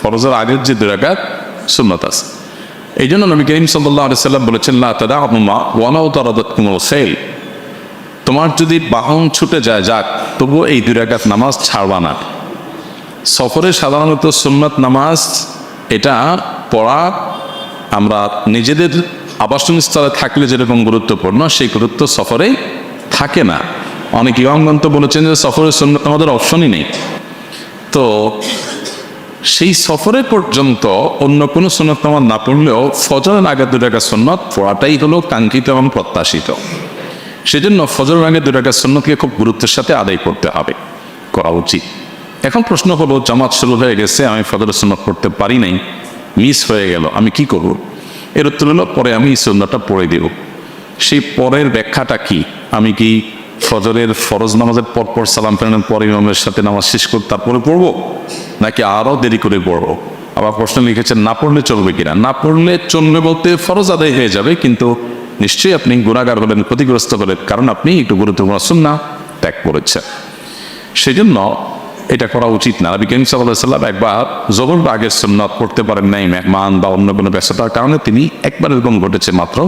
ফরজের আগের যে দুরাকাত সুন্নত আছে। এই জন্য নবী করিম সাল্লাহ সাল্লাম বলেছেন, লা তাদা আবুমা ওয়ানাও তারাদত কুমল সেল তোমার যদি বাহন ছুটে যায়, যাক, তবুও এই দুরাকাত নামাজ ছাড়বা না। সফরে সাধারণত সুন্নত নামাজ, এটা পড়া আমরা নিজেদের আবাসন স্থলে থাকলে যেরকম গুরুত্বপূর্ণ, সেই গুরুত্ব সফরে থাকে না। অনেক ইয়ংগন্ত বলেছেন যে সফরের সুন্নত আমাদের অপশনই নেই। তো সেই সফরে পর্যন্ত অন্য কোনো সুন্নত নামাজ না পড়লেও ফজরের আগে দু টাকা সুন্নত পড়াটাই হলো কাঙ্ক্ষিত এবং প্রত্যাশিত। সেজন্য ফজরের আগে দু টাকা সুন্নতকে খুব গুরুত্বের সাথে আদায় করতে হবে। করা উচিত। এখন প্রশ্ন হলো, জামাত শুরু হয়ে গেছে, আমি ফজরের সুন্নত পড়তে পারি নাই, মিস হয়ে গেল, আমি কি করব? এর উত্তর হলো, পরে আমি এই সুন্নতটা পড়ে দেব। সেই পরের ব্যাখ্যাটা কি? আমি কি ফজরের ফরজ নামাজের পর পর সালাম ফেরানোর পর ইমামের সাথে নামাজ শেষ করে তারপরে পড়ব? নাকি আরও দেরি করে পড়ব? আবার প্রশ্ন লিখেছেন, না পড়লে চলবে কিনা? না পড়লে চলবে বলতে ফরজ আদায় হয়ে যাবে, কিন্তু নিশ্চয়ই আপনি গুণাগার হলেন, ক্ষতিগ্রস্ত হলেন, কারণ আপনি একটু গুরুত্বপূর্ণ সুন্না ত্যাগ করেছেন। সেই জন্য এটা করা উচিত না। নবী করিম সাল্লাম একবার জবর আগের সুন্নত পড়তে পারেন নাই, মেহমান বা অন্য কোনো ব্যস্ততার কারণে তিনি একবার এরকম ঘটেছে মাত্র,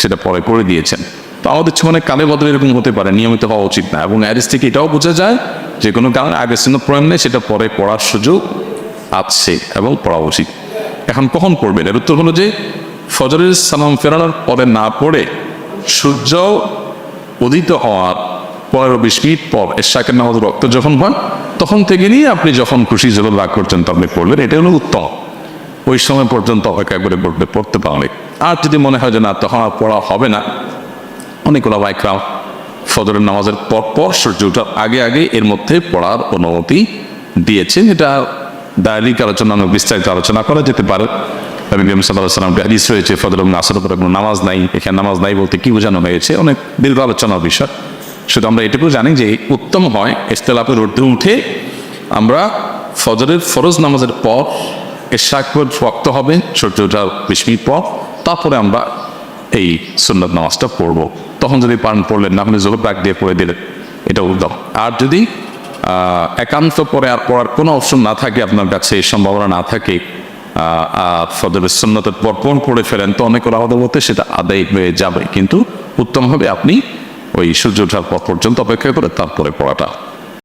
সেটা পরে করে দিয়েছেন। তো আমাদের জীবনে কালে বদলে এরকম হতে পারে, নিয়মিত হওয়া উচিত না। এবং অ্যারিস থেকে এটাও বোঝা যায় যে কোনো কারণে আগের সুন্নত প্রয়োগ নেই, সেটা পরে পড়ার সুযোগ আছে এবং পড়া উচিত। এখন কখন পড়বেন? এর উত্তর হলো যে ফজরের সালাম ফেরানোর পরে না পড়ে সূর্য উদিত হওয়ার পনেরো বিশ মিনিট পর এশাকের নামাজ রক্ত যখন হয় তখন থেকে নিয়ে আপনি যখন খুশি জল লাভ করছেন তখন পড়বেন। এটা হলো উত্তম ওই সময় পর্যন্ত অপেক্ষা করে পড়বে পড়তে পারবে আর যদি মনে হয় যে না, তখন আর পড়া হবে না অনেকগুলো বাইকরাম ফজরের নামাজের পর পর সূর্য ওঠার আগে আগে এর মধ্যে পড়ার অনুমতি দিয়েছেন। এটা দায়িক আলোচনা অনেক বিস্তারিত আলোচনা করা যেতে পারে। নবী করিম সাল্লাহ সাল্লাম হাদিস আসর উপরে কোনো নামাজ নাই, এখানে নামাজ নাই বলতে কি বোঝানো হয়েছে? অনেক দীর্ঘ আলোচনার বিষয়। শুধু আমরা এটুকু জানি যে উত্তম হয় ইস্তেলাপের ঊর্ধ্বে উঠে আমরা ফজরের ফরজ নামাজের পর এশাকর রক্ত হবে, সূর্য ওঠার বিশ মিনিট পর, তারপরে আমরা এই সুন্নত নামাজটা পড়ব। তখন যদি পান পড়লেন না আপনি জোর পাক দিয়ে পড়ে দিলেন। এটা উদ্যম আর যদি একান্ত পরে আর পড়ার কোনো অপশন না থাকে আপনার কাছে এই সম্ভাবনা না থাকে আহ, সন্ন্যতের পরপর পড়ে ফেলেন তো অনেক সেটা আদায় হয়ে যাবে। কিন্তু উত্তম আপনি ওই সূর্য ওঠার পর পর্যন্ত অপেক্ষা করে তারপরে পড়াটা।